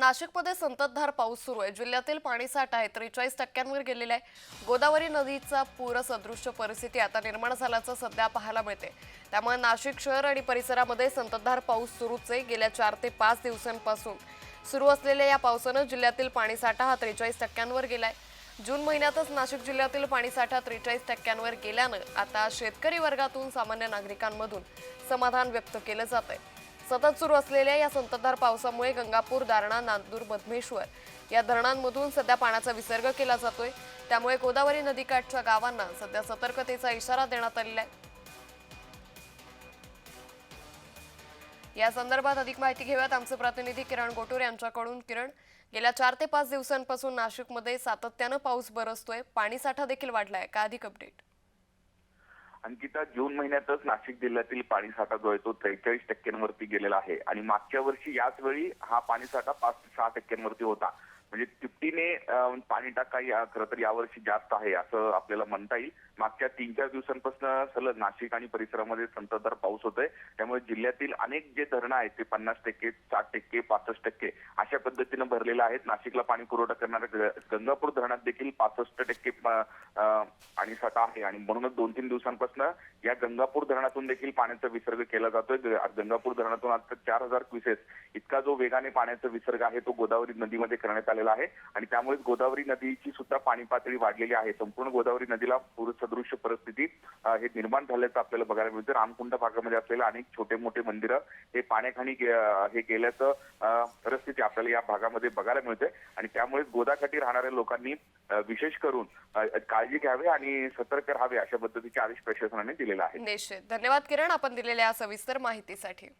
नाशिकमध्ये संततधार पाऊस सुरू आहे. जिल्ह्यातील पाणीसाठा आहे. त्रेचाळीस टक्क्यांवर गेलेला आहे. गोदावरी नदीचा पूरसदृश्य परिस्थिती आता निर्माण झाल्याचं सध्या पाहायला मिळते. त्यामुळे नाशिक शहर आणि परिसरामध्ये संततधार पाऊस सुरूच आहे. गेल्या चार ते पाच दिवसांपासून सुरू असलेल्या या पावसानं जिल्ह्यातील पाणीसाठा हा त्रेचाळीस टक्क्यांवर गेलाय जून महिन्यातच नाशिक जिल्ह्यातील पाणीसाठा त्रेचाळीस टक्क्यांवर गेल्यानं आता शेतकरी वर्गातून सामान्य नागरिकांमधून समाधान व्यक्त केलं जात आहे सतत सुरू असलेल्या या संततधार पावसामुळे गंगापूर दारणा नांदूर मधमेश्वर या धरणांमधून सध्या पाण्याचा विसर्ग केला जातोय. त्यामुळे गोदावरी नदीकाठच्या गावांना सध्या सतर्कतेचा इशारा देण्यात आलेला आहे. या संदर्भात अधिक माहिती घेऊयात आमचे प्रतिनिधी किरण गोटूर यांच्याकडून. किरण गेल्या चार ते पाच दिवसांपासून नाशिकमध्ये सातत्यानं पाऊस बरसतोय. पाणीसाठा देखील वाढलाय. का अधिक अपडेट अंकिता जून महिन्यातच नाशिक जिल्ह्यातील पाणीसाठा जो आहे तो त्रेचाळीस टक्क्यांवरती गेलेला आहे. आणि मागच्या वर्षी याच वेळी हा पाणीसाठा पाच ते सहा टक्क्यांवरती होता. म्हणजे तिपटीने पाणी टाका या खरं तर यावर्षी जास्त आहे असं आपल्याला म्हणता येईल. मागच्या तीन चार दिवसांपासून सलग नाशिक आणि परिसरामध्ये संततधार पाऊस होतोय. त्यामुळे जिल्ह्यातील अनेक जे धरणं आहेत ते पन्नास टक्के साठ टक्के पासष्ट टक्के अशा पद्धतीनं भरलेलं आहेत. नाशिकला पाणी पुरवठा करणाऱ्या गंगापूर धरणात देखील पासष्ट टक्के पाणी साठा आहे. आणि म्हणूनच दोन तीन दिवसांपासून या गंगापूर धरणातून देखील पाण्याचा विसर्ग केला जातोय. गंगापूर धरणातून आता चार हजार क्युसेस इतका जो वेगाने पाण्याचा विसर्ग आहे तो गोदावरी नदीमध्ये करण्यात आला झालेला आहे. आणि त्यामुळे गोदावरी नदीची सुद्धा पाणी पातळी वाढलेली आहे. संपूर्ण गोदावरी नदीला पूरसदृश्य परिस्थिती हे निर्माण झाल्याचं आपल्याला बघायला मिळतं. रामकुंड भागामध्ये असलेले अनेक छोटे मोठे मंदिरं हे पाण्याखाली हे गेल्याचं परिस्थिती आपल्याला या भागामध्ये बघायला मिळते. आणि त्यामुळे गोदाकाठी राहणाऱ्या लोकांनी विशेष करून काळजी घ्यावी आणि सतर्क राहावे अशा पद्धतीचे आदेश प्रशासनाने दिलेला आहे निश्चित. धन्यवाद किरण आपण दिलेल्या सविस्तर माहितीसाठी.